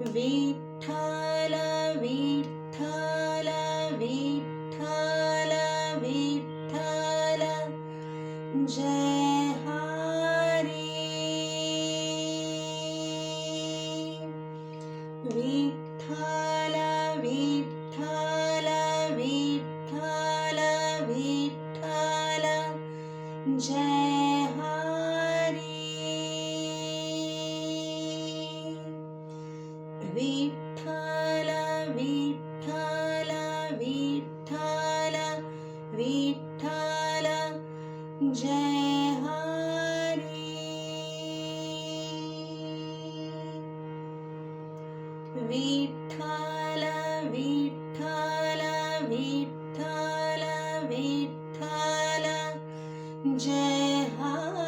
wait hai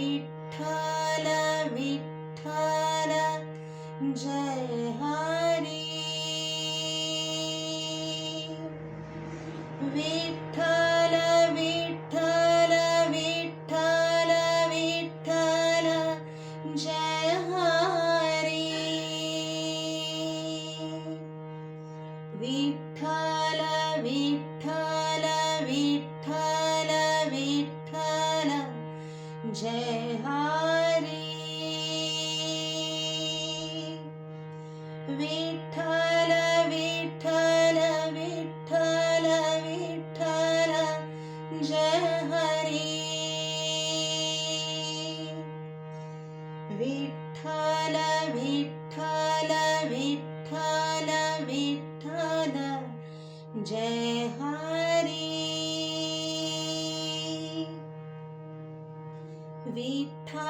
sleep Jai Hari Vita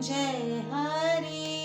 Jai Hari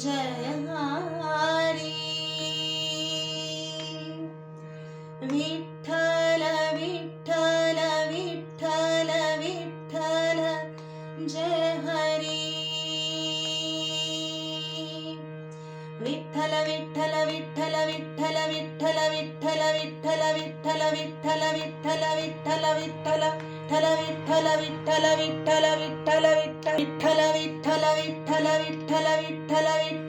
Jai Hari Vitthal Vitthal Vitthal Vitthal Jai Hari Vitthal Vitthal Vitthal Vitthal Vitthal Vitthal Vitthal Vitthal Vitthal Vitthal Vitthal Vitthal Vitthal Vitthal Vitthal Vitthal Vitthal Vitthal Vitthal Vitthal